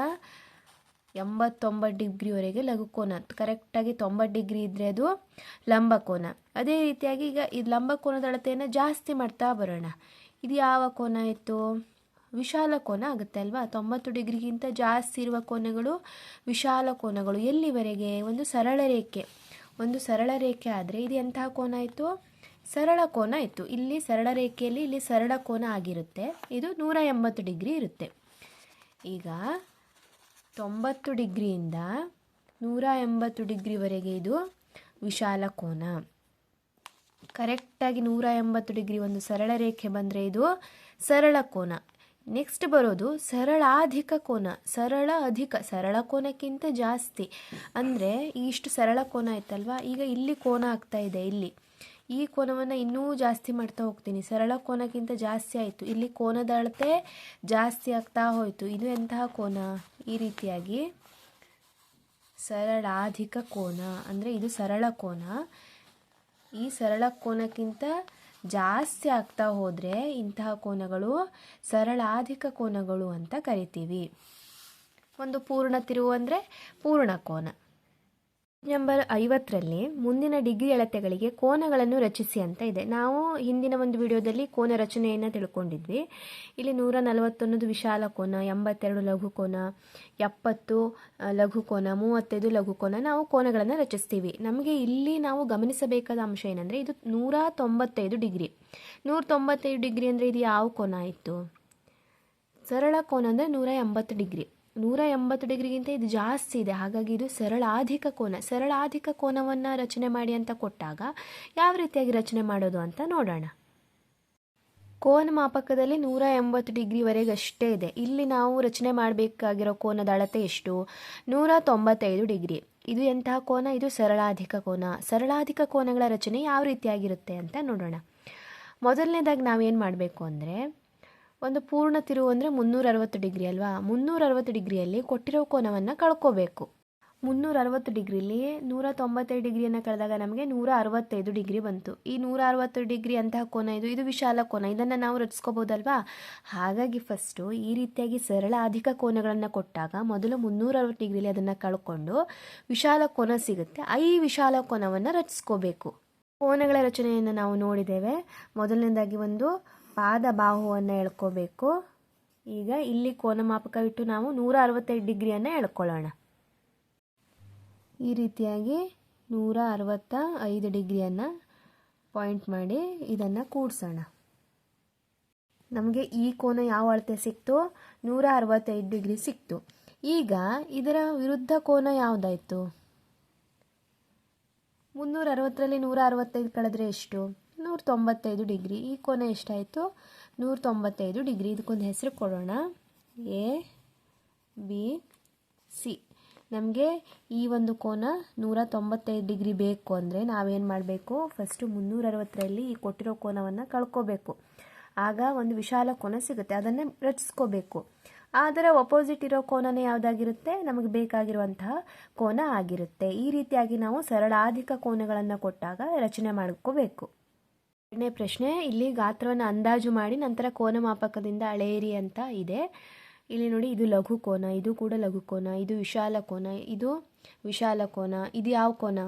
ಎಂಬತ್ತೊಂಬತ್ತು ಡಿಗ್ರಿವರೆಗೆ ಲಘುಕೋನ ಕರೆಕ್ಟಾಗಿ ತೊಂಬತ್ತು ಡಿಗ್ರಿ ಇದ್ದರೆ ಅದು ಲಂಬಕೋನ ಅದೇ ರೀತಿಯಾಗಿ ಈಗ ಈ ಲಂಬಕೋನದ ಅಳತೆಯನ್ನು ಜಾಸ್ತಿ ಮಾಡ್ತಾ ಬರೋಣ. ಇದು ಯಾವ ಕೋನ ಇತ್ತು? ವಿಶಾಲ ಕೋನ ಆಗುತ್ತೆ ಅಲ್ವಾ? ತೊಂಬತ್ತು ಡಿಗ್ರಿಗಿಂತ ಜಾಸ್ತಿ ಇರುವ ಕೋನಗಳು ವಿಶಾಲ ಕೋನಗಳು. ಎಲ್ಲಿವರೆಗೆ? ಒಂದು ಸರಳ ರೇಖೆ. ಒಂದು ಸರಳ ರೇಖೆ ಆದರೆ ಇದು ಎಂತಹ ಕೋನ ಇತ್ತು? ಸರಳ ಕೋನ ಇತ್ತು. ಇಲ್ಲಿ ಸರಳ ರೇಖೆಯಲ್ಲಿ ಇಲ್ಲಿ ಸರಳ ಕೋನ ಆಗಿರುತ್ತೆ. ಇದು ನೂರ ಎಂಬತ್ತು ಡಿಗ್ರಿ ಇರುತ್ತೆ. ಈಗ ತೊಂಬತ್ತು ಡಿಗ್ರಿಯಿಂದ ನೂರ ಎಂಬತ್ತು ಡಿಗ್ರಿವರೆಗೆ ಇದು ವಿಶಾಲ ಕೋನ. ಕರೆಕ್ಟಾಗಿ ನೂರ ಎಂಬತ್ತು ಡಿಗ್ರಿ ಒಂದು ಸರಳ ರೇಖೆ ಬಂದರೆ ಇದು ಸರಳ ಕೋನ. ನೆಕ್ಸ್ಟ್ ಬರೋದು ಸರಳಾಧಿಕ ಕೋನ. ಸರಳ ಅಧಿಕ. ಸರಳ ಕೋನಕ್ಕಿಂತ ಜಾಸ್ತಿ. ಅಂದರೆ ಇಷ್ಟು ಸರಳ ಕೋನ ಆಯ್ತಲ್ವಾ? ಈಗ ಇಲ್ಲಿ ಕೋನ ಆಗ್ತಾ ಇದೆ, ಇಲ್ಲಿ. ಈ ಕೋನವನ್ನು ಇನ್ನೂ ಜಾಸ್ತಿ ಮಾಡ್ತಾ ಹೋಗ್ತೀನಿ. ಸರಳ ಕೋನಕ್ಕಿಂತ ಜಾಸ್ತಿ ಆಯಿತು. ಇಲ್ಲಿ ಕೋನದ ಅಳತೆ ಜಾಸ್ತಿ ಆಗ್ತಾ ಹೋಯಿತು. ಇದು ಎಂತಹ ಕೋನ? ಈ ರೀತಿಯಾಗಿ ಸರಳಾಧಿಕ ಕೋನ. ಅಂದರೆ ಇದು ಸರಳ ಕೋನ. ಈ ಸರಳ ಕೋನಕ್ಕಿಂತ ಜಾಸ್ತಿ ಆಗ್ತಾ ಹೋದರೆ ಇಂತಹ ಕೋನಗಳು ಸರಳಾಧಿಕ ಕೋನಗಳು ಅಂತ ಕರಿತೀವಿ. ಒಂದು ಪೂರ್ಣ ತಿರುವು ಅಂದರೆ ಪೂರ್ಣ ಕೋನ. ನಂಬರ್ ಐವತ್ತರಲ್ಲಿ ಮುಂದಿನ ಡಿಗ್ರಿ ಅಳತೆಗಳಿಗೆ ಕೋನಗಳನ್ನು ರಚಿಸಿ ಅಂತ ಇದೆ. ನಾವು ಹಿಂದಿನ ಒಂದು ವಿಡಿಯೋದಲ್ಲಿ ಕೋನ ರಚನೆಯನ್ನು ತಿಳ್ಕೊಂಡಿದ್ವಿ. ಇಲ್ಲಿ ನೂರ ನಲವತ್ತೊಂದು ವಿಶಾಲ ಕೋನ, ಎಂಬತ್ತೆರಡು ಲಘು ಕೋನ, ಎಪ್ಪತ್ತು ಲಘು ಕೋನ, ಮೂವತ್ತೈದು ಲಘು ಕೋನ ನಾವು ಕೋನಗಳನ್ನು ರಚಿಸ್ತೀವಿ. ನಮಗೆ ಇಲ್ಲಿ ನಾವು ಗಮನಿಸಬೇಕಾದ ಅಂಶ ಏನಂದರೆ ಇದು ನೂರ ತೊಂಬತ್ತೈದು ಡಿಗ್ರಿ. ನೂರ ತೊಂಬತ್ತೈದು ಡಿಗ್ರಿ ಅಂದರೆ ಇದು ಯಾವ ಕೋನ ಆಯಿತು? ಸರಳ ಕೋನ ಅಂದರೆ ನೂರ ಎಂಬತ್ತು ಡಿಗ್ರಿ. ನೂರ ಎಂಬತ್ತು ಡಿಗ್ರಿಗಿಂತ ಇದು ಜಾಸ್ತಿ ಇದೆ. ಹಾಗಾಗಿ ಇದು ಸರಳಾಧಿಕ ಕೋನ. ಸರಳಾಧಿಕ ಕೋನವನ್ನು ರಚನೆ ಮಾಡಿ ಅಂತ ಕೊಟ್ಟಾಗ ಯಾವ ರೀತಿಯಾಗಿ ರಚನೆ ಮಾಡೋದು ಅಂತ ನೋಡೋಣ. ಕೋನ ಮಾಪಕದಲ್ಲಿ ನೂರ ಎಂಬತ್ತು ಡಿಗ್ರಿವರೆಗೆ ಅಷ್ಟೇ ಇದೆ. ಇಲ್ಲಿ ನಾವು ರಚನೆ ಮಾಡಬೇಕಾಗಿರೋ ಕೋನದ ಅಳತೆ ಎಷ್ಟು? ನೂರ ತೊಂಬತ್ತೈದು ಡಿಗ್ರಿ. ಇದು ಎಂತಹ ಕೋನ? ಇದು ಸರಳಾಧಿಕ ಕೋನ. ಸರಳಾಧಿಕ ಕೋನಗಳ ರಚನೆ ಯಾವ ರೀತಿಯಾಗಿರುತ್ತೆ ಅಂತ ನೋಡೋಣ. ಮೊದಲನೇದಾಗಿ ನಾವೇನು ಮಾಡಬೇಕು ಅಂದರೆ ಒಂದು ಪೂರ್ಣ ತಿರುವು ಅಂದರೆ ಮುನ್ನೂರ ಅರವತ್ತು ಡಿಗ್ರಿ ಅಲ್ವಾ? ಮುನ್ನೂರ ಅರವತ್ತು ಡಿಗ್ರಿಯಲ್ಲಿ ಕೊಟ್ಟಿರೋ ಕೋನವನ್ನು ಕಳ್ಕೋಬೇಕು. ಮುನ್ನೂರ ಅರವತ್ತು ಡಿಗ್ರಿಲಿ ನೂರ ತೊಂಬತ್ತೈದು ಡಿಗ್ರಿಯನ್ನು ಕಳೆದಾಗ ನಮಗೆ ನೂರ ಅರವತ್ತೈದು ಡಿಗ್ರಿ ಬಂತು. ಈ ನೂರ ಅರವತ್ತು ಡಿಗ್ರಿ ಅಂತಹ ಕೋನ ಇದು ಇದು ವಿಶಾಲ ಕೋನ. ಇದನ್ನು ನಾವು ರಚಿಸ್ಕೋಬೋದಲ್ವಾ? ಹಾಗಾಗಿ ಫಸ್ಟು ಈ ರೀತಿಯಾಗಿ ಸರಳ ಅಧಿಕ ಕೋನಗಳನ್ನು ಕೊಟ್ಟಾಗ ಮೊದಲು ಮುನ್ನೂರ ಅರವತ್ತು ಡಿಗ್ರಿಲಿ ಅದನ್ನು ಕಳ್ಕೊಂಡು ವಿಶಾಲ ಕೋನ ಸಿಗುತ್ತೆ. ಈ ವಿಶಾಲ ಕೋನವನ್ನು ರಚಿಸ್ಕೋಬೇಕು. ಕೋನಗಳ ರಚನೆಯನ್ನು ನಾವು ನೋಡಿದ್ದೇವೆ. ಮೊದಲನೇದಾಗಿ ಒಂದು ಪಾದ ಬಾಹುವನ್ನು ಎಳ್ಕೋಬೇಕು. ಈಗ ಇಲ್ಲಿ ಕೋನ ಮಾಪಕವಿಟ್ಟು ನಾವು ನೂರ ಅರವತ್ತೈದು ಡಿಗ್ರಿಯನ್ನು ಎಳ್ಕೊಳ್ಳೋಣ. ಈ ರೀತಿಯಾಗಿ ನೂರ ಅರವತ್ತ ಐದು ಡಿಗ್ರಿಯನ್ನು ಪಾಯಿಂಟ್ ಮಾಡಿ ಇದನ್ನು ಕೂಡಿಸೋಣ. ನಮಗೆ ಈ ಕೋನ ಯಾವ ಅಳತೆ ಸಿಕ್ತು? ನೂರ ಅರವತ್ತೈದು ಡಿಗ್ರಿ ಸಿಕ್ತು. ಈಗ ಇದರ ವಿರುದ್ಧ ಕೋನ ಯಾವುದಾಯಿತು? ಮುನ್ನೂರ ಅರವತ್ತರಲ್ಲಿ ನೂರ ಅರವತ್ತೈದು ಕಳೆದ್ರೆ ಎಷ್ಟು? ನೂರ ತೊಂಬತ್ತೈದು ಡಿಗ್ರಿ. ಈ ಕೋನ ಎಷ್ಟಾಯಿತು? ನೂರ ತೊಂಬತ್ತೈದು ಡಿಗ್ರಿ. ಇದಕ್ಕೊಂದು ಹೆಸರು ಕೊಡೋಣ. A, B, C. ನಮಗೆ ಈ ಒಂದು ಕೋನ ನೂರ ತೊಂಬತ್ತೈದು ಡಿಗ್ರಿ ಬೇಕು ಅಂದರೆ ನಾವೇನು ಮಾಡಬೇಕು? ಫಸ್ಟು ಮುನ್ನೂರ ಅರವತ್ತರಲ್ಲಿ ಈ ಕೊಟ್ಟಿರೋ ಕೋನವನ್ನು ಕಳ್ಕೋಬೇಕು. ಆಗ ಒಂದು ವಿಶಾಲ ಕೋನ ಸಿಗುತ್ತೆ. ಅದನ್ನೇ ರಚಿಸ್ಕೋಬೇಕು. ಅದರ ಒಪೋಸಿಟ್ ಇರೋ ಕೋನನೇ ಯಾವುದಾಗಿರುತ್ತೆ? ನಮಗೆ ಬೇಕಾಗಿರುವಂತಹ ಕೋನ ಆಗಿರುತ್ತೆ. ಈ ರೀತಿಯಾಗಿ ನಾವು ಸರಳಾಧಿಕ ಕೋನಗಳನ್ನು ಕೊಟ್ಟಾಗ ರಚನೆ ಮಾಡ್ಕೋಬೇಕು. ಎರಡನೇ ಪ್ರಶ್ನೆ, ಇಲ್ಲಿ ಗಾತ್ರವನ್ನು ಅಂದಾಜು ಮಾಡಿ ನಂತರ ಕೋನ ಮಾಪಕದಿಂದ ಅಳೆಯಿರಿ ಅಂತ ಇದೆ. ಇಲ್ಲಿ ನೋಡಿ, ಇದು ಲಘು ಕೋನ, ಇದು ಕೂಡ ಲಘು ಕೋನ, ಇದು ವಿಶಾಲ ಕೋನ, ಇದು ವಿಶಾಲ ಕೋನ, ಇದು ಯಾವ ಕೋನ?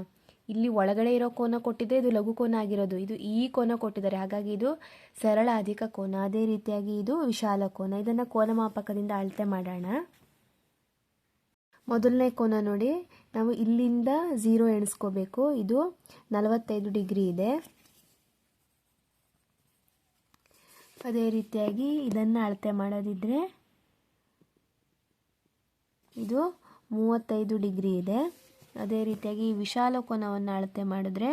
ಇಲ್ಲಿ ಒಳಗಡೆ ಇರೋ ಕೋನ ಕೊಟ್ಟಿದೆ ಇದು ಲಘು ಕೋನ ಆಗಿರೋದು. ಇದು ಈ ಕೋನ ಕೊಟ್ಟಿದ್ದಾರೆ. ಹಾಗಾಗಿ ಇದು ಸರಳ ಅಧಿಕ ಕೋನ. ಅದೇ ರೀತಿಯಾಗಿ ಇದು ವಿಶಾಲ ಕೋನ. ಇದನ್ನು ಕೋನ ಮಾಪಕದಿಂದ ಅಳತೆ ಮಾಡೋಣ. ಮೊದಲನೇ ಕೋನ ನೋಡಿ. ನಾವು ಇಲ್ಲಿಂದ ಝೀರೋ ಎಣಿಸ್ಕೋಬೇಕು. ಇದು ನಲವತ್ತೈದು ಡಿಗ್ರಿ ಇದೆ. ಅದೇ ರೀತಿಯಾಗಿ ಇದನ್ನು ಅಳತೆ ಮಾಡೋದಿದ್ರೆ ಇದು ಮೂವತ್ತೈದು ಡಿಗ್ರಿ ಇದೆ. ಅದೇ ರೀತಿಯಾಗಿ ವಿಶಾಲ ಕೋನವನ್ನು ಅಳತೆ ಮಾಡಿದ್ರೆ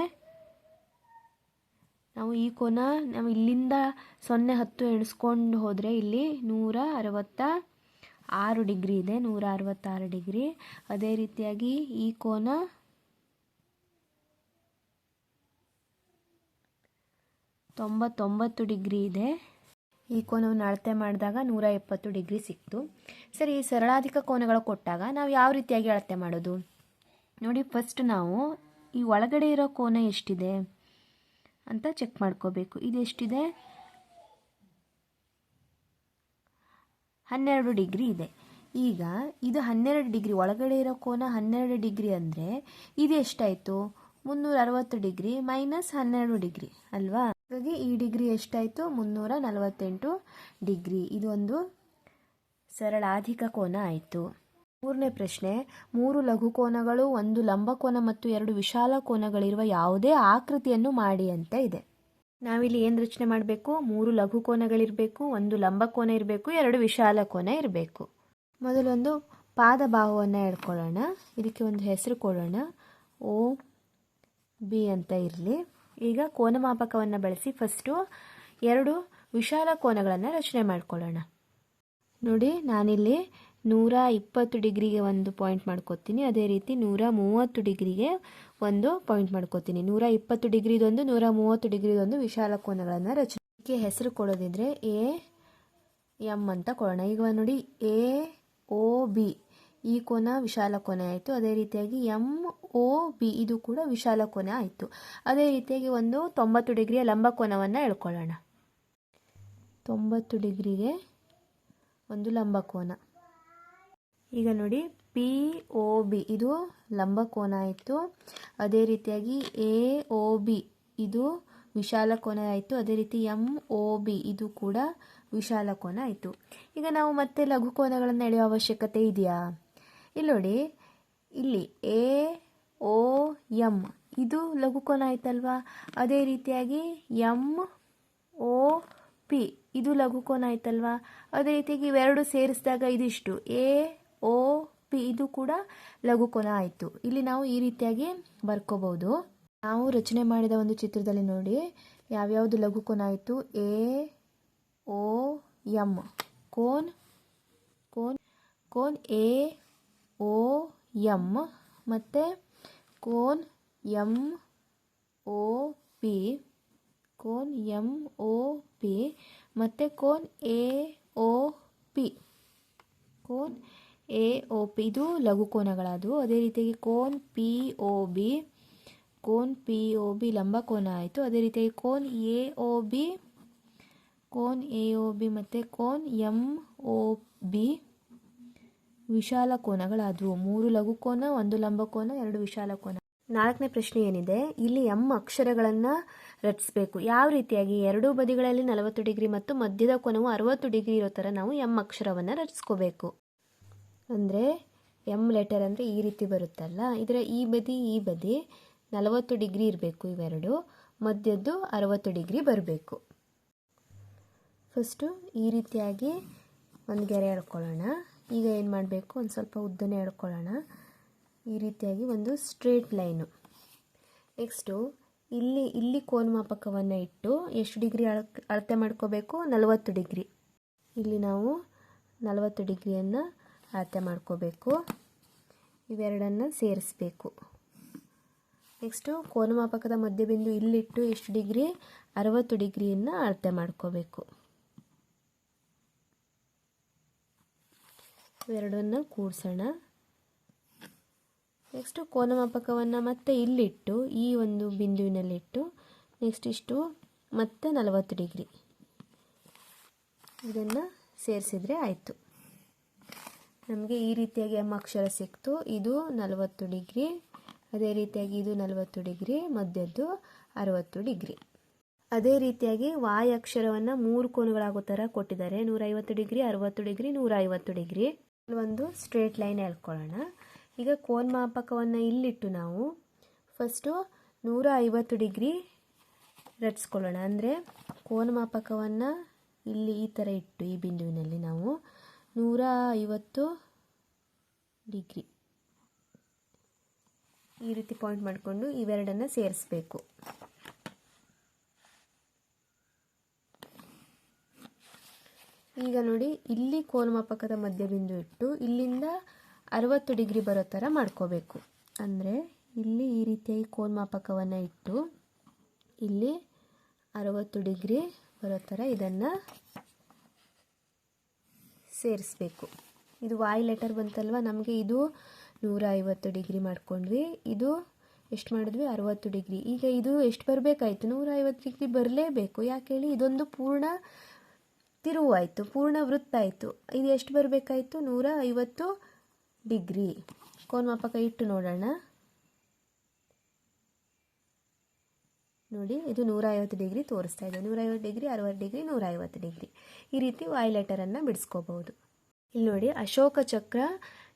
ನಾವು ಈ ಕೋನ ನಾವು ಇಲ್ಲಿಂದ ಸೊನ್ನೆ ಹತ್ತು ಎಣಿಸ್ಕೊಂಡು ಹೋದರೆ ಇಲ್ಲಿ ನೂರ ಅರವತ್ತ ಆರು ಡಿಗ್ರಿ ಇದೆ, ನೂರ ಅರವತ್ತಾರು ಡಿಗ್ರಿ. ಅದೇ ರೀತಿಯಾಗಿ ಈ ಕೋನ ತೊಂಬತ್ತೊಂಬತ್ತು ಡಿಗ್ರಿ ಇದೆ. ಈ ಕೋನವನ್ನು ಅಳತೆ ಮಾಡಿದಾಗ ನೂರ ಎಪ್ಪತ್ತು ಡಿಗ್ರಿ ಸಿಕ್ತು. ಸರಿ, ಈ ಸರಳಾಧಿಕ ಕೋನಗಳು ಕೊಟ್ಟಾಗ ನಾವು ಯಾವ ರೀತಿಯಾಗಿ ಅಳತೆ ಮಾಡೋದು? ನೋಡಿ ಫಸ್ಟ್ ನಾವು ಈ ಒಳಗಡೆ ಇರೋ ಕೋನ ಎಷ್ಟಿದೆ ಅಂತ ಚೆಕ್ ಮಾಡ್ಕೋಬೇಕು. ಇದು ಎಷ್ಟಿದೆ? ಹನ್ನೆರಡು ಡಿಗ್ರಿ ಇದೆ. ಈಗ ಇದು ಹನ್ನೆರಡು ಡಿಗ್ರಿ, ಒಳಗಡೆ ಇರೋ ಕೋನ ಹನ್ನೆರಡು ಡಿಗ್ರಿ ಅಂದರೆ ಇದು ಎಷ್ಟಾಯಿತು? ಮುನ್ನೂರ ಅರವತ್ತು ಡಿಗ್ರಿ ಮೈನಸ್ ಹನ್ನೆರಡು ಡಿಗ್ರಿ, ಅಲ್ವಾ? ಹಾಗಾಗಿ ಈ ಡಿಗ್ರಿ ಎಷ್ಟಾಯಿತು? ಮುನ್ನೂರ ನಲವತ್ತೆಂಟು ಡಿಗ್ರಿ. ಇದೊಂದು ಸರಳ ಅಧಿಕ ಕೋನ ಆಯಿತು. ಮೂರನೇ ಪ್ರಶ್ನೆ, ಮೂರು ಲಘು ಕೋನಗಳು, ಒಂದು ಲಂಬಕೋನ ಮತ್ತು ಎರಡು ವಿಶಾಲ ಕೋನಗಳಿರುವ ಯಾವುದೇ ಆಕೃತಿಯನ್ನು ಮಾಡಿ ಅಂತ ಇದೆ. ನಾವಿಲ್ಲಿ ಏನು ರಚನೆ ಮಾಡಬೇಕು? ಮೂರು ಲಘು ಕೋನಗಳಿರಬೇಕು, ಒಂದು ಲಂಬಕೋನ ಇರಬೇಕು, ಎರಡು ವಿಶಾಲ ಕೋನ ಇರಬೇಕು. ಮೊದಲೊಂದು ಪಾದ ಬಾಹುವನ್ನು ಹೇಳ್ಕೊಳ್ಳೋಣ ಇದಕ್ಕೆ ಒಂದು ಹೆಸರು ಕೊಡೋಣ. ಓ, ಬಿ ಅಂತ ಇರಲಿ. ಈಗ ಕೋನಮಾಪಕವನ್ನು ಬಳಸಿ ಫಸ್ಟು ಎರಡು ವಿಶಾಲ ಕೋನಗಳನ್ನು ರಚನೆ ಮಾಡ್ಕೊಳ್ಳೋಣ. ನೋಡಿ, ನಾನಿಲ್ಲಿ ನೂರ ಇಪ್ಪತ್ತು ಡಿಗ್ರಿಗೆ ಒಂದು ಪಾಯಿಂಟ್ ಮಾಡ್ಕೋತೀನಿ. ಅದೇ ರೀತಿ ನೂರ ಮೂವತ್ತು ಡಿಗ್ರಿಗೆ ಒಂದು ಪಾಯಿಂಟ್ ಮಾಡ್ಕೋತೀನಿ. ನೂರ ಇಪ್ಪತ್ತು ಡಿಗ್ರಿದೊಂದು, ನೂರ ಮೂವತ್ತು ಡಿಗ್ರಿದೊಂದು ವಿಶಾಲ ಕೋನಗಳನ್ನು ರಚನೆಗೆ ಹೆಸರು ಕೊಡೋದಿದ್ರೆ ಎ ಎಂ ಅಂತ ಕೊಡೋಣ. ಈಗ ನೋಡಿ, ಎ, ಓ, ಬಿ. ಈ ಕೋನ ವಿಶಾಲ ಕೊನೆ ಆಯಿತು. ಅದೇ ರೀತಿಯಾಗಿ ಎಂ ಒ ಬಿ, ಇದು ಕೂಡ ವಿಶಾಲ ಕೊನೆ ಆಯಿತು. ಅದೇ ರೀತಿಯಾಗಿ ಒಂದು ತೊಂಬತ್ತು ಡಿಗ್ರಿಯ ಲಂಬ ಕೋನವನ್ನು ಎಳ್ಕೊಳ್ಳೋಣ. ತೊಂಬತ್ತು ಡಿಗ್ರಿಗೆ ಒಂದು ಲಂಬ ಕೋನ. ಈಗ ನೋಡಿ, ಪಿ ಒ ಬಿ, ಇದು ಲಂಬ ಕೋನ ಆಯಿತು. ಅದೇ ರೀತಿಯಾಗಿ ಎ ಒ ಬಿ, ಇದು ವಿಶಾಲ ಕೋನ ಆಯಿತು. ಅದೇ ರೀತಿ ಎಂ ಒ ಬಿ, ಇದು ಕೂಡ ವಿಶಾಲ ಕೋನ ಆಯಿತು. ಈಗ ನಾವು ಮತ್ತೆ ಲಘು ಕೋನಗಳನ್ನು ಎಳೆಯುವ ಅವಶ್ಯಕತೆ ಇದೆಯಾ? ಇಲ್ಲಿ ನೋಡಿ ಇಲ್ಲಿ ಎ, ಓ ಎಂ ಇದು ಲಘುಕೋನ ಆಯ್ತಲ್ವಾ? ಅದೇ ರೀತಿಯಾಗಿ ಎಂ ಓ, ಪಿ. ಇದು ಲಘುಕೋನ ಆಯ್ತಲ್ವಾ? ಅದೇ ರೀತಿಯಾಗಿ ಇವೆರಡು ಸೇರಿಸಿದಾಗ ಇದಿಷ್ಟು. A, O, P. ಇದು ಕೂಡ ಲಘುಕೋನ ಆಯಿತು. ಇಲ್ಲಿ ನಾವು ಈ ರೀತಿಯಾಗಿ ಬರ್ಕೋಬಹುದು. ನಾವು ರಚನೆ ಮಾಡಿದ ಒಂದು ಚಿತ್ರದಲ್ಲಿ ನೋಡಿ, ಯಾವ್ಯಾವುದು ಲಘು ಕೋನ ಆಯಿತು? ಎ, ಓ ಎಂ ಕೋನ್ ಕೋನ್ ಕೋನ್ ಎ ಓ ಎಂ ಮತ್ತು ಕೋನ್ ಎಂ ಒ ಪಿ, ಕೋನ್ ಎಂ ಒ ಪಿ, ಮತ್ತು ಕೋನ್, ಎ ಒ ಪಿ. ಕೋನ್, ಎ ಒ ಪಿ, ಇದು ಲಘು ಕೋನಗಳಾದವು. ಅದೇ ರೀತಿಯಾಗಿ ಕೋನ್, ಪಿ ಒ ಬಿ, ಕೋನ್, ಪಿ ಒ ಬಿ ಲಂಬ ಕೋನ ಆಯಿತು. ಅದೇ ರೀತಿಯಾಗಿ ಕೋನ್, ಎ ಒ ಬಿ, ಕೋನ್, ಎ ಒ ಬಿ, ಮತ್ತು ಕೋನ್ ಎಂ ಒ ಬಿ ವಿಶಾಲ ಕೋನಗಳಾದವು. ಮೂರು ಲಘು ಕೋನ, ಒಂದು ಲಂಬ ಕೋನ, ಎರಡು ವಿಶಾಲ ಕೋನ. ನಾಲ್ಕನೇ ಪ್ರಶ್ನೆ ಏನಿದೆ? ಇಲ್ಲಿ ಎಂ ಅಕ್ಷರಗಳನ್ನು ರಚಿಸಬೇಕು. ಯಾವ ರೀತಿಯಾಗಿ? ಎರಡೂ ಬದಿಗಳಲ್ಲಿ ನಲವತ್ತು ಡಿಗ್ರಿ ಮತ್ತು ಮಧ್ಯದ ಕೋನವು ಅರವತ್ತು ಡಿಗ್ರಿ ಇರೋ ಥರ ನಾವು ಎಂ ಅಕ್ಷರವನ್ನು ರಚಿಸ್ಕೋಬೇಕು. ಅಂದರೆ ಎಂ ಲೆಟರ್ ಅಂದರೆ ಈ ರೀತಿ ಬರುತ್ತಲ್ಲ? ಇದರ ಈ ಬದಿ ಈ ಬದಿ ನಲವತ್ತು ಡಿಗ್ರಿ ಇರಬೇಕು ಇವೆರಡು. ಮಧ್ಯದ್ದು ಅರವತ್ತು ಡಿಗ್ರಿ ಬರಬೇಕು. ಫಸ್ಟು ಈ ರೀತಿಯಾಗಿ ಒಂದು ಗೆರೆ ಎಳ್ಕೊಳ್ಳೋಣ. ಈಗ ಏನು ಮಾಡಬೇಕು? ಒಂದು ಸ್ವಲ್ಪ ಉದ್ದನೆ ಎಳ್ಕೊಳ್ಳೋಣ. ಈ ರೀತಿಯಾಗಿ ಒಂದು ಸ್ಟ್ರೇಟ್ ಲೈನು. ನೆಕ್ಸ್ಟು, ಇಲ್ಲಿ ಇಲ್ಲಿ ಕೋನಮಾಪಕವನ್ನು ಇಟ್ಟು ಎಷ್ಟು ಡಿಗ್ರಿ ಅಳ, ಅಳತೆ ಮಾಡ್ಕೋಬೇಕು? ನಲವತ್ತು ಡಿಗ್ರಿ. ಇಲ್ಲಿ ನಾವು ನಲವತ್ತು ಡಿಗ್ರಿಯನ್ನು ಅಳತೆ ಮಾಡ್ಕೋಬೇಕು. ಇವೆರಡನ್ನು ಸೇರಿಸಬೇಕು. ನೆಕ್ಸ್ಟು ಕೋನಮಾಪಕದ ಮಧ್ಯಬಿಂದು ಇಲ್ಲಿಟ್ಟು ಎಷ್ಟು ಡಿಗ್ರಿ? ಅರವತ್ತು ಡಿಗ್ರಿಯನ್ನು ಅಳತೆ ಮಾಡ್ಕೋಬೇಕು. ಇವೆರಡನ್ನು ಕೂಡಿಸೋಣ. ನೆಕ್ಸ್ಟು ಕೋನಮಾಪಕವನ್ನು ಮತ್ತೆ ಇಲ್ಲಿಟ್ಟು, ಈ ಒಂದು ಬಿಂದುವಿನಲ್ಲಿಟ್ಟು ನೆಕ್ಸ್ಟ್ ಇಷ್ಟು ಮತ್ತೆ ನಲವತ್ತು ಡಿಗ್ರಿ. ಇದನ್ನು ಸೇರಿಸಿದರೆ ಆಯಿತು. ನಮಗೆ ಈ ರೀತಿಯಾಗಿ ಎಂ ಅಕ್ಷರ ಸಿಕ್ತು. ಇದು ನಲವತ್ತು ಡಿಗ್ರಿ, ಅದೇ ರೀತಿಯಾಗಿ ಇದು ನಲವತ್ತು ಡಿಗ್ರಿ, ಮಧ್ಯದ್ದು ಅರವತ್ತು ಡಿಗ್ರಿ. ಅದೇ ರೀತಿಯಾಗಿ ವಾಯ್ ಅಕ್ಷರವನ್ನು ಮೂರು ಕೋನಗಳಾಗೋ ಥರ ಕೊಟ್ಟಿದ್ದಾರೆ. ನೂರೈವತ್ತು ಡಿಗ್ರಿ, ಅರವತ್ತು ಡಿಗ್ರಿ, ನೂರೈವತ್ತು ಡಿಗ್ರಿ. ಒಂದು ಸ್ಟ್ರೇಟ್ ಲೈನ್ ಹೇಳ್ಕೊಳ್ಳೋಣ ಈಗ ಕೋನ್ ಮಾಪಕವನ್ನು ಇಲ್ಲಿಟ್ಟು ನಾವು ಫಸ್ಟು ನೂರ ಐವತ್ತು ಡಿಗ್ರಿ ರಚಿಸ್ಕೊಳ್ಳೋಣ. ಅಂದರೆ ಕೋನಮಾಪಕವನ್ನು ಇಲ್ಲಿ ಈ ಥರ ಇಟ್ಟು ಈ ಬಿಂದುವಿನಲ್ಲಿ ನಾವು ನೂರ ಐವತ್ತು ಡಿಗ್ರಿ ಈ ರೀತಿ ಪಾಯಿಂಟ್ ಮಾಡಿಕೊಂಡು ಇವೆರಡನ್ನು ಸೇರಿಸಬೇಕು. ಈಗ ನೋಡಿ, ಇಲ್ಲಿ ಕೋನಮಾಪಕದ ಮಧ್ಯಬಿಂದು ಇಟ್ಟು, ಇಲ್ಲಿಂದ ಅರವತ್ತು ಡಿಗ್ರಿ ಬರೋ ಥರ ಮಾಡ್ಕೋಬೇಕು. ಅಂದರೆ, ಇಲ್ಲಿ ಈ ರೀತಿಯಾಗಿ ಕೋಲ್ಮಾಪಕವನ್ನು ಇಟ್ಟು, ಇಲ್ಲಿ ಅರವತ್ತು ಡಿಗ್ರಿ ಬರೋ ಥರ ಇದನ್ನು ಸೇರಿಸ್ಬೇಕು. ಇದು ವಾಯ್ ಲೆಟರ್ ಬಂತಲ್ವ? ನಮಗೆ ಇದು ನೂರ ಐವತ್ತು ಡಿಗ್ರಿ ಮಾಡ್ಕೊಂಡ್ವಿ. ಇದು ಎಷ್ಟು ಮಾಡಿದ್ವಿ? ಅರವತ್ತು ಡಿಗ್ರಿ. ಈಗ ಇದು ಎಷ್ಟು ಬರಬೇಕಾಯ್ತು? ನೂರ ಐವತ್ತು ಡಿಗ್ರಿ ಬರಲೇಬೇಕು. ಯಾಕೆ ಹೇಳಿ, ಇದೊಂದು ಪೂರ್ಣ ತಿರುವು ಆಯಿತು ಪೂರ್ಣ ವೃತ್ತ ಆಯಿತು ಇದು ಎಷ್ಟು ಬರಬೇಕಾಯಿತು? ನೂರ ಐವತ್ತು ಡಿಗ್ರಿ. ಕೋನ್ಮಾಪಕ ಇಟ್ಟು ನೋಡೋಣ. ನೋಡಿ, ಇದು ನೂರ ಐವತ್ತು ಡಿಗ್ರಿ ತೋರಿಸ್ತಾ ಇದೆ. ನೂರ ಐವತ್ತು ಡಿಗ್ರಿ, ಅರವತ್ತು ಡಿಗ್ರಿ, ನೂರ ಐವತ್ತು ಡಿಗ್ರಿ. ಈ ರೀತಿ ವಾಯ್ಲೆಟರನ್ನು ಬಿಡಿಸ್ಕೋಬಹುದು. ಇಲ್ಲಿ ನೋಡಿ, ಅಶೋಕ ಚಕ್ರ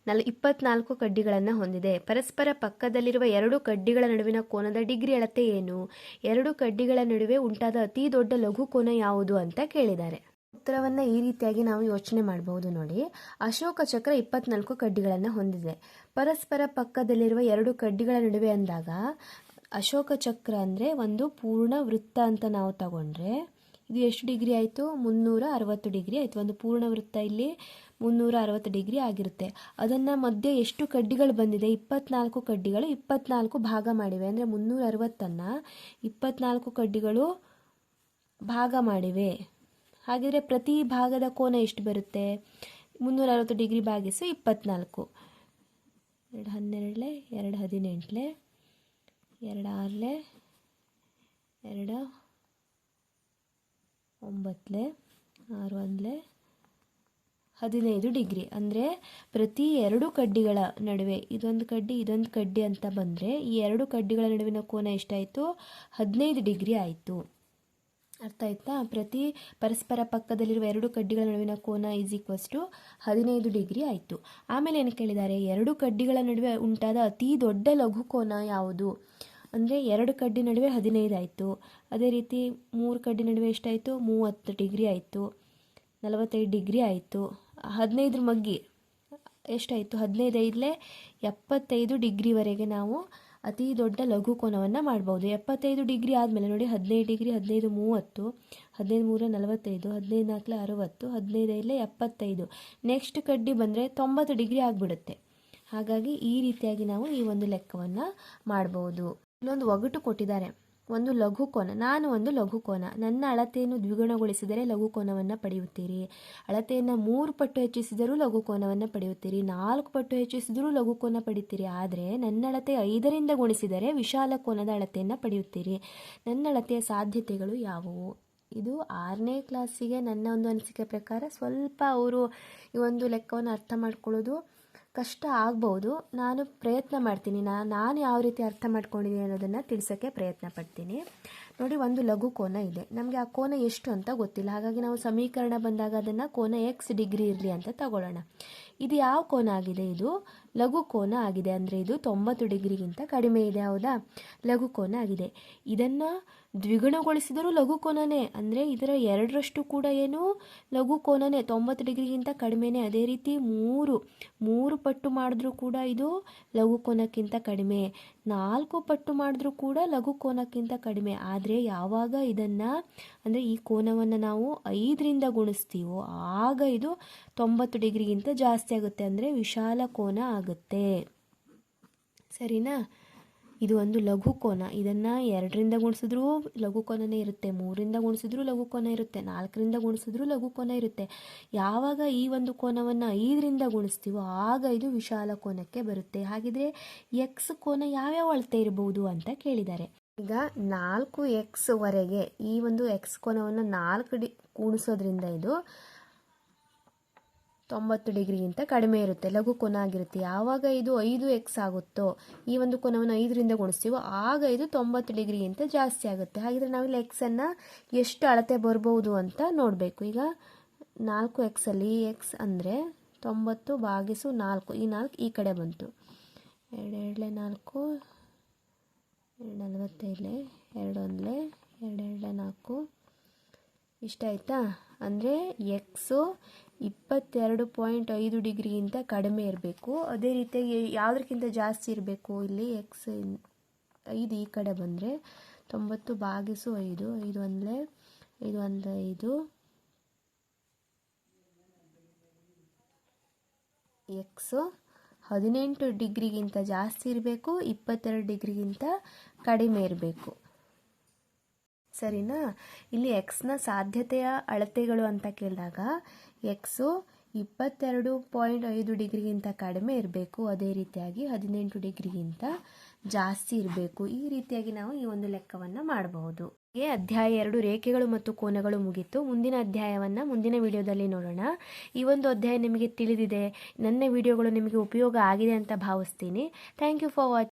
ನಲ್, ಇಪ್ಪತ್ನಾಲ್ಕು ಕಡ್ಡಿಗಳನ್ನು ಹೊಂದಿದೆ. ಪರಸ್ಪರ ಪಕ್ಕದಲ್ಲಿರುವ ಎರಡು ಕಡ್ಡಿಗಳ ನಡುವಿನ ಕೋನದ ಡಿಗ್ರಿ ಅಳತೆ ಏನು? ಎರಡು ಕಡ್ಡಿಗಳ ನಡುವೆ ಉಂಟಾದ ಅತಿ ದೊಡ್ಡ ಲಘು ಕೋನ ಯಾವುದು ಅಂತ ಕೇಳಿದ್ದಾರೆ. ಉತ್ತರವನ್ನು ಈ ರೀತಿಯಾಗಿ ನಾವು ಯೋಚನೆ ಮಾಡಬಹುದು ನೋಡಿ. ಅಶೋಕ ಚಕ್ರ ಇಪ್ಪತ್ನಾಲ್ಕು ಕಡ್ಡಿಗಳನ್ನು ಹೊಂದಿದೆ. ಪರಸ್ಪರ ಪಕ್ಕದಲ್ಲಿರುವ ಎರಡು ಕಡ್ಡಿಗಳ ನಡುವೆ ಅಂದಾಗ, ಅಶೋಕ ಚಕ್ರ ಅಂದರೆ ಒಂದು ಪೂರ್ಣ ವೃತ್ತ ಅಂತ ನಾವು ತಗೊಂಡ್ರೆ, ಇದು ಎಷ್ಟು ಡಿಗ್ರಿ ಆಯಿತು? ಮುನ್ನೂರ ಅರವತ್ತು ಡಿಗ್ರಿ ಆಯಿತು. ಒಂದು ಪೂರ್ಣ ವೃತ್ತ ಇಲ್ಲಿ ಮುನ್ನೂರ ಅರವತ್ತು ಡಿಗ್ರಿ ಆಗಿರುತ್ತೆ. ಅದನ್ನು ಮಧ್ಯೆ ಎಷ್ಟು ಕಡ್ಡಿಗಳು ಬಂದಿದೆ? ಇಪ್ಪತ್ನಾಲ್ಕು ಕಡ್ಡಿಗಳು ಇಪ್ಪತ್ನಾಲ್ಕು ಭಾಗ ಮಾಡಿವೆ. ಅಂದರೆ ಮುನ್ನೂರ ಅರವತ್ತನ್ನು ಇಪ್ಪತ್ನಾಲ್ಕು ಕಡ್ಡಿಗಳು ಭಾಗ ಮಾಡಿವೆ. ಹಾಗಿದ್ರೆ ಪ್ರತಿ ಭಾಗದ ಕೋನ ಎಷ್ಟು ಬರುತ್ತೆ? ಮುನ್ನೂರ ಅರವತ್ತು ಡಿಗ್ರಿ ಭಾಗಿಸು ಇಪ್ಪತ್ನಾಲ್ಕು. ಎರಡು ಹನ್ನೆರಡಲೆ, ಎರಡು ಹದಿನೆಂಟಲೆ, ಎರಡು ಆರಲೆ, ಎರಡು ಒಂಬತ್ತಲೆ ಆರು ಒಂದಲೆ ಹದಿನೈದು ಡಿಗ್ರಿ. ಅಂದರೆ ಪ್ರತಿ ಎರಡು ಕಡ್ಡಿಗಳ ನಡುವೆ, ಇದೊಂದು ಕಡ್ಡಿ ಇದೊಂದು ಕಡ್ಡಿ ಅಂತ ಬಂದರೆ ಈ ಎರಡು ಕಡ್ಡಿಗಳ ನಡುವಿನ ಕೋನ ಎಷ್ಟಾಯಿತು? ಹದಿನೈದು ಡಿಗ್ರಿ ಆಯಿತು. ಅರ್ಥ ಆಯ್ತಾ? ಪ್ರತಿ ಪರಸ್ಪರ ಪಕ್ಕದಲ್ಲಿರುವ ಎರಡು ಕಡ್ಡಿಗಳ ನಡುವಿನ ಕೋನ ಈಸ್ ಈಕ್ವಸ್ ಟು ಹದಿನೈದು ಡಿಗ್ರಿ ಆಯಿತು. ಆಮೇಲೆ ಏನು ಕೇಳಿದ್ದಾರೆ ಎರಡು ಕಡ್ಡಿಗಳ ನಡುವೆ ಉಂಟಾದ ಅತಿ ದೊಡ್ಡ ಲಘು ಕೋನ ಯಾವುದು? ಅಂದರೆ ಎರಡು ಕಡ್ಡಿ ನಡುವೆ ಹದಿನೈದು ಆಯಿತು. ಅದೇ ರೀತಿ ಮೂರು ಕಡ್ಡಿ ನಡುವೆ ಎಷ್ಟಾಯಿತು? ಮೂವತ್ತು ಡಿಗ್ರಿ ಆಯಿತು. ನಲವತ್ತೈದು ಡಿಗ್ರಿ ಆಯಿತು. ಹದಿನೈದ್ರ ಮಗ್ಗಿ ಎಷ್ಟಾಯಿತು? ಹದಿನೈದು ಐದಲೇ ಎಪ್ಪತ್ತೈದು ಡಿಗ್ರಿವರೆಗೆ ನಾವು ಅತಿ ದೊಡ್ಡ ಲಘು ಕೋನವನ್ನು ಮಾಡ್ಬೋದು. ಎಪ್ಪತ್ತೈದು ಡಿಗ್ರಿ ಆದಮೇಲೆ ನೋಡಿ, ಹದಿನೈದು ಡಿಗ್ರಿ, ಹದಿನೈದು ಮೂವತ್ತು, ಹದಿನೈದು ಮೂರ ನಲವತ್ತೈದು, ಹದಿನೈದು ನಾಲ್ಕಲೆ ಅರುವತ್ತು ಐದಲೇ ಎಪ್ಪತ್ತೈದು. ನೆಕ್ಸ್ಟ್ ಕಡ್ಡಿ ಬಂದರೆ ತೊಂಬತ್ತು ಡಿಗ್ರಿ ಆಗಿಬಿಡುತ್ತೆ. ಹಾಗಾಗಿ ಈ ರೀತಿಯಾಗಿ ನಾವು ಈ ಒಂದು ಲೆಕ್ಕವನ್ನು ಮಾಡ್ಬೋದು. ಇಲ್ಲೊಂದು ಒಗಟು ಕೊಟ್ಟಿದ್ದಾರೆ. ಒಂದು ಲಘು ಕೋನ, ನಾನು ಒಂದು ಲಘು ಕೋನ. ನನ್ನ ಅಳತೆಯನ್ನು ದ್ವಿಗುಣಗೊಳಿಸಿದರೆ ಲಘು ಕೋನವನ್ನು ಪಡೆಯುತ್ತೀರಿ. ಅಳತೆಯನ್ನು ಮೂರು ಪಟ್ಟು ಹೆಚ್ಚಿಸಿದರೂ ಲಘು ಕೋನವನ್ನು ಪಡೆಯುತ್ತೀರಿ. ನಾಲ್ಕು ಪಟ್ಟು ಹೆಚ್ಚಿಸಿದರೂ ಲಘು ಕೋನ ಪಡಿತೀರಿ ಆದರೆ ನನ್ನ ಅಳತೆ ಐದರಿಂದ ಗುಣಿಸಿದರೆ ವಿಶಾಲ ಕೋನದ ಅಳತೆಯನ್ನು ಪಡೆಯುತ್ತೀರಿ. ನನ್ನ ಅಳತೆಯ ಸಾಧ್ಯತೆಗಳು ಯಾವುವು? ಇದು ಆರನೇ ಕ್ಲಾಸಿಗೆ ನನ್ನ ಒಂದು ಅನಿಸಿಕೆ ಪ್ರಕಾರ ಸ್ವಲ್ಪ ಅವರು ಈ ಒಂದು ಲೆಕ್ಕವನ್ನು ಅರ್ಥ ಮಾಡ್ಕೊಳ್ಳೋದು ಕಷ್ಟ ಆಗ್ಬೋದು. ನಾನು ಪ್ರಯತ್ನ ಮಾಡ್ತೀನಿ. ನಾ, ನಾನು ಯಾವ ರೀತಿ ಅರ್ಥ ಮಾಡ್ಕೊಂಡಿದ್ದೀನಿ ಅನ್ನೋದನ್ನು ತಿಳಿಸೋಕ್ಕೆ ಪ್ರಯತ್ನ ಪಡ್ತೀನಿ. ನೋಡಿ, ಒಂದು ಲಘು ಕೋನ ಇದೆ. ನಮಗೆ ಆ ಕೋನ ಎಷ್ಟು ಅಂತ ಗೊತ್ತಿಲ್ಲ. ಹಾಗಾಗಿ ನಾವು ಸಮೀಕರಣ ಬಂದಾಗ ಅದನ್ನು ಕೋನ ಎಕ್ಸ್ ಡಿಗ್ರಿ ಇರಲಿ ಅಂತ ತಗೊಳ್ಳೋಣ. ಇದು ಯಾವ ಕೋನ ಆಗಿದೆ? ಇದು ಲಘು ಕೋನ ಆಗಿದೆ. ಅಂದರೆ ಇದು ತೊಂಬತ್ತು ಡಿಗ್ರಿಗಿಂತ ಕಡಿಮೆ ಇದೆ. ಹೌದಾ? ಲಘು ಕೋನ ಆಗಿದೆ. ಇದನ್ನು ದ್ವಿಗುಣಗೊಳಿಸಿದರೂ ಲಘು ಕೋನನೇ. ಅಂದರೆ ಇದರ ಎರಡರಷ್ಟು ಕೂಡ ಏನು? ಲಘು ಕೋನನೇ. ತೊಂಬತ್ತು ಡಿಗ್ರಿಗಿಂತ ಕಡಿಮೆನೇ. ಅದೇ ರೀತಿ ಮೂರು. ಮೂರು ಪಟ್ಟು ಮಾಡಿದ್ರೂ ಕೂಡ ಇದು ಲಘು ಕೋನಕ್ಕಿಂತ ಕಡಿಮೆ. ನಾಲ್ಕು ಪಟ್ಟು ಮಾಡಿದ್ರೂ ಕೂಡ ಲಘು ಕೋನಕ್ಕಿಂತ ಕಡಿಮೆ. ಆದರೆ ಯಾವಾಗ ಇದನ್ನು, ಅಂದರೆ ಈ ಕೋನವನ್ನು ನಾವು ಐದರಿಂದ ಗುಣಿಸ್ತೀವೋ, ಆಗ ಇದು ತೊಂಬತ್ತು ಡಿಗ್ರಿಗಿಂತ ಜಾಸ್ತಿ ಆಗುತ್ತೆ. ಅಂದರೆ ವಿಶಾಲ ಕೋನ ಆಗುತ್ತೆ. ಸರಿನಾ? ಇದು ಒಂದು ಲಘು ಕೋನ. ಇದನ್ನು ಎರಡರಿಂದ ಗುಣಿಸಿದ್ರೂ ಲಘು ಕೋನನೇ ಇರುತ್ತೆ ಮೂರಿಂದ ಗುಣಿಸಿದ್ರೂ ಲಘು ಕೋನ ಇರುತ್ತೆ, ನಾಲ್ಕರಿಂದ ಗುಣಿಸಿದ್ರೂ ಲಘು ಕೋನ ಇರುತ್ತೆ. ಯಾವಾಗ ಈ ಒಂದು ಕೋನವನ್ನು ಐದರಿಂದ ಗುಣಿಸ್ತೀವೋ ಆಗ ಇದು ವಿಶಾಲ ಕೋನಕ್ಕೆ ಬರುತ್ತೆ. ಹಾಗಿದ್ರೆ ಎಕ್ಸ್ ಕೋನ ಯಾವ್ಯಾವ ಅಳತೆ ಇರಬಹುದು ಅಂತ ಕೇಳಿದ್ದಾರೆ. ಈಗ ನಾಲ್ಕು ಎಕ್ಸ್ ವರೆಗೆ ಈ ಒಂದು ಎಕ್ಸ್ ಕೋನವನ್ನು ನಾಲ್ಕು ಡಿ ಕೂಡಿಸೋದ್ರಿಂದ ಇದು ತೊಂಬತ್ತು ಡಿಗ್ರಿಗಿಂತ ಕಡಿಮೆ ಇರುತ್ತೆ. ಲಘು ಕೋನ ಆಗಿರುತ್ತೆ. ಯಾವಾಗ ಇದು ಐದು ಎಕ್ಸ್ ಆಗುತ್ತೋ, ಈ ಒಂದು ಕೋನವನ್ನು ಐದರಿಂದ ಗುಣಿಸ್ತೀವೋ, ಆಗ ಇದು ತೊಂಬತ್ತು ಡಿಗ್ರಿಗಿಂತ ಜಾಸ್ತಿ ಆಗುತ್ತೆ. ಹಾಗಿದ್ರೆ ನಾವಿಲ್ಲಿ ಎಕ್ಸನ್ನು ಎಷ್ಟು ಅಳತೆ ಬರ್ಬೋದು ಅಂತ ನೋಡಬೇಕು. ಈಗ ನಾಲ್ಕು ಎಕ್ಸಲ್ಲಿ ಎಕ್ಸ್ ಅಂದರೆ ತೊಂಬತ್ತು ಭಾಗಿಸು ನಾಲ್ಕು. ಈ ನಾಲ್ಕು ಈ ಕಡೆ ಬಂತು. ಎರಡು ಎರಡಲೆ ನಾಲ್ಕು, ಎರಡು ನಲವತ್ತೈದಲೆ ಎರಡು ಒಂದಲೆ ಎರಡು ಎರಡಲೆ ನಾಲ್ಕು. ಇಷ್ಟ ಆಯಿತಾ ಅಂದರೆ ಎಕ್ಸು ಇಪ್ಪತ್ತೆರಡು ಪಾಯಿಂಟ್ ಐದು ಡಿಗ್ರಿಗಿಂತ ಕಡಿಮೆ ಇರಬೇಕು. ಅದೇ ರೀತಿಯಾಗಿ ಯಾವುದಕ್ಕಿಂತ ಜಾಸ್ತಿ ಇರಬೇಕು? ಇಲ್ಲಿ ಎಕ್ಸ್ ಐದು ಈ ಕಡೆ ಬಂದರೆ ತೊಂಬತ್ತು ಭಾಗಿಸು ಐದು. ಐದು ಒಂದಲೇ ಐದು ಒಂದು ಐದು. ಎಕ್ಸು ಹದಿನೆಂಟು ಡಿಗ್ರಿಗಿಂತ ಜಾಸ್ತಿ ಇರಬೇಕು, ಇಪ್ಪತ್ತೆರಡು ಡಿಗ್ರಿಗಿಂತ ಕಡಿಮೆ ಇರಬೇಕು. ಸರಿನಾ? ಇಲ್ಲಿ ಎಕ್ಸ್ನ ಸಾಧ್ಯತೆಯ ಅಳತೆಗಳು ಅಂತ ಕೇಳಿದಾಗ ಎಕ್ಸು ಇಪ್ಪತ್ತೆರಡು ಪಾಯಿಂಟ್ ಐದು ಡಿಗ್ರಿಗಿಂತ ಕಡಿಮೆ ಇರಬೇಕು. ಅದೇ ರೀತಿಯಾಗಿ ಹದಿನೆಂಟು ಡಿಗ್ರಿಗಿಂತ ಜಾಸ್ತಿ ಇರಬೇಕು. ಈ ರೀತಿಯಾಗಿ ನಾವು ಈ ಒಂದು ಲೆಕ್ಕವನ್ನು ಮಾಡಬಹುದು. ಹೀಗೆ ಅಧ್ಯಾಯ ಎರಡು, ರೇಖೆಗಳು ಮತ್ತು ಕೋನಗಳು ಮುಗಿತು. ಮುಂದಿನ ಅಧ್ಯಾಯವನ್ನು ಮುಂದಿನ ವಿಡಿಯೋದಲ್ಲಿ ನೋಡೋಣ. ಈ ಒಂದು ಅಧ್ಯಾಯ ನಿಮಗೆ ತಿಳಿದಿದೆ. ನನ್ನ ವಿಡಿಯೋಗಳು ನಿಮಗೆ ಉಪಯೋಗ ಆಗಿದೆ ಅಂತ ಭಾವಿಸ್ತೀನಿ. Thank you for watching